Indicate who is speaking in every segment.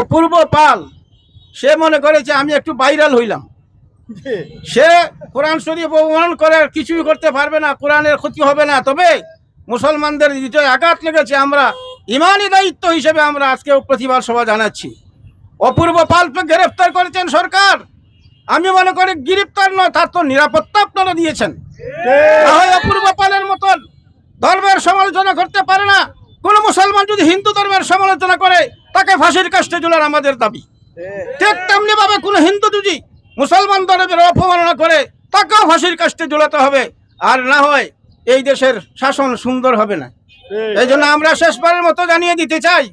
Speaker 1: অপূর্ব পাল সে মনে করেছে আমি একটু ভাইরাল হইলাম। সে কোরআন শরীফ অবমানন করে কিছুই করতে পারবে না, কোরআনের ক্ষতি হবে না। তবে মুসলমানদের হৃদয়ে আঘাত লেগেছে, আমরা ইমানি দায়িত্ব হিসেবে আমরা আজকেও প্রতিবাদ সভা জানাচ্ছি। অপূর্ব পালকে গ্রেফতার করেছেন সরকার। আমি মনে করি গ্রেফতার নয়, তার তো নিরাপত্তা আপনারা দিয়েছেন। না হয় অপূর্ব পালের মতন ধর্মের সমালোচনা করতে পারে না। কোন মুসলমান যদি হিন্দু ধর্মের সমালোচনা করে তাকে ফাঁসির কাষ্টে ঝুলার আমাদের দাবি। ঠিক তেমনি ভাবে কোন হিন্দু যদি মুসলমান ধর্মের অপমাননা করে তাকেও ফাঁসির কাষ্টে ঝুলাতে হবে। আর না হয় এই দেশের শাসন সুন্দর হবে না। এই জন্য আমরা শেষবারের মতো জানিয়ে দিতে চাই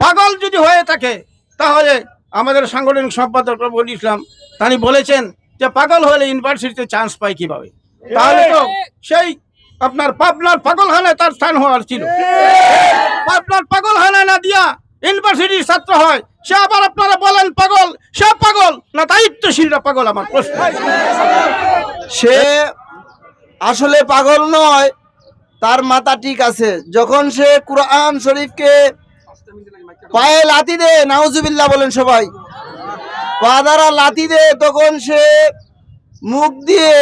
Speaker 1: পাগল যদি হয়ে থাকে তাহলে আমাদের সাংগঠনিক সম্পাদক রবুল ইসলাম তিনি বলেছেন যে পাগল হলে ইউনিভার্সিটিতে চান্স পায় কীভাবে? তাহলে তো সেই আপনার পাবনার পাগলখানায় তার স্থান হওয়ার ছিল। পাবনার পাগলখানায় না দিয়া ইউনিভার্সিটির ছাত্র হয় সে আবার আপনারা বলেন পাগল সে পাগল? না দায়িত্বশীলরা পাগল আমার প্রশ্ন।
Speaker 2: সে আসলে পাগল নয় তার মাথা ঠিক আছে। যখন সে কুরআন শরীফকে পায়ে লাতি দে নাউজুবিল্লাহ বলেন সবাই। পা দ্বারা লাথি দে তখন সে মুখ দিয়ে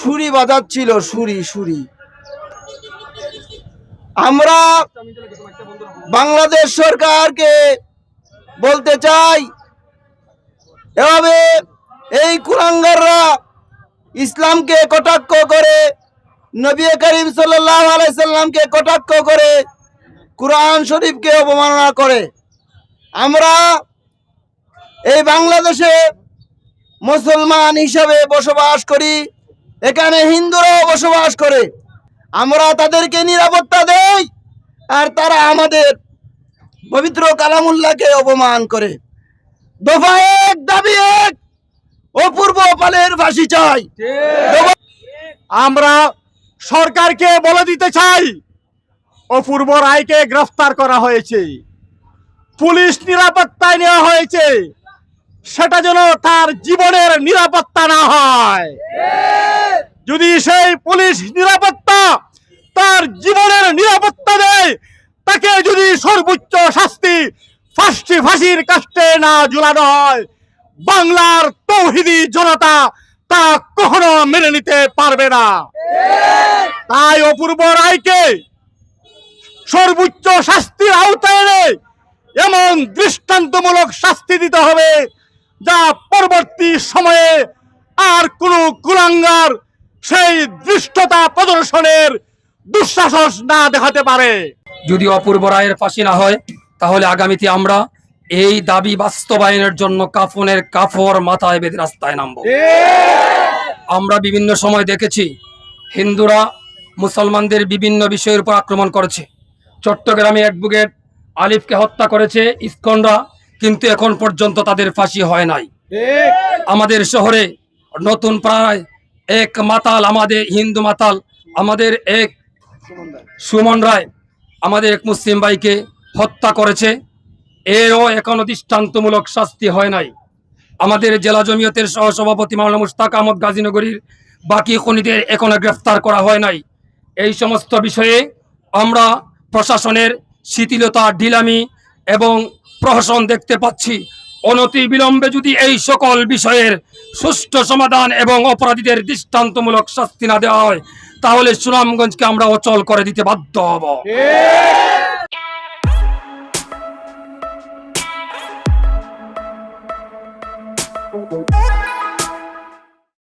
Speaker 2: সুরি বাজাচ্ছিল, সুরি সুরি। আমরা বাংলাদেশ সরকারকে বলতে চাই, এভাবে এই কুরাঙ্গাররা ইসলামকে কটাক্ষ করে, নবী করিম সাল্লাহ কটাক্ষ করে, কুরআন শরীফকে অবমাননা করে। আমরা এই বাংলাদেশে মুসলমান হিসাবে বসবাস করি, এখানে হিন্দুরাও বসবাস করে। আমরা তাদেরকে নিরাপত্তা দেই, আর তারা আমাদের পবিত্র কালামুল্লাহকে অপমান করে। দফা এক, দাবি এক অপূর্ব পালের ফাঁসি চাই।
Speaker 3: আমরা সরকারকে বলে দিতে চাই অপূর্ব রায়কে গ্রেফতার করা হয়েছে। পুলিশ নিরাপত্তায় নেওয়া হয়েছে। সেটা যেন তার জীবনের নিরাপত্তা না হয়। যদি সেই পুলিশ নিরাপত্তা তার জীবনের নিরাপত্তা দেয়, তাকে যদি সর্বোচ্চ শাস্তি ফাঁসি, ফাঁসির কাষ্টে না ঝুলানো হয়, বাংলার তৌহিদি জনতা তা কখনো মেনে নিতে পারবে না। তাই অপূর্ব রায়কে সর্বোচ্চ শাস্তির আওতায় এমন দৃষ্টান্তমূলক শাস্তি দিতে হবে যা পরবর্তী সময়ে আর কোনো কুলাঙ্গার সেই দৃষ্টতা প্রদর্শনের দুঃসাহস না দেখাতে পারে।
Speaker 4: যদি অপূর্ব রায়ের ফাঁসি না হয় তাহলে আগামীতে আমরা এই দাবি বাস্তবায়নের জন্য কাফনের কাফর মাথায় বেঁধে রাস্তায় নামবো। আমরা বিভিন্ন সময় দেখেছি হিন্দুরা মুসলমানদের বিভিন্ন বিষয়ের উপর আক্রমণ করেছে। চট্টগ্রামে অ্যাডভোকেট আলিফকে হত্যা করেছে ইস্কনরা কিন্তু এখন পর্যন্ত তাদের ফাঁসি হয় নাই। আমাদের শহরে নতুন প্রায় এক মাতাল আমাদের হিন্দু মাতাল আমাদের এক সুমন রায় আমাদের এক মুসলিম ভাইকে হত্যা করেছে। এরও এখনও দৃষ্টান্তমূলক শাস্তি হয় নাই। আমাদের জেলা জমিয়তের সহসভাপতি মাওলানা মুস্তাক আহমদ গাজীনগরীর বাকি খনিদের এখনও গ্রেফতার করা হয় নাই। এই সমস্ত বিষয়ে আমরা প্রশাসনের শিথিলতা ঢিলামি এবং প্রহসন দেখতে পাচ্ছি। অনতি বিলম্বে যদি এই সকল বিষয়ের সুষ্ঠু সমাধান এবং অপরাধীদের দৃষ্টান্তমূলক শাস্তি না দেওয়া হয়, তাহলে সুনামগঞ্জকে আমরা অচল করে দিতে বাধ্য হব।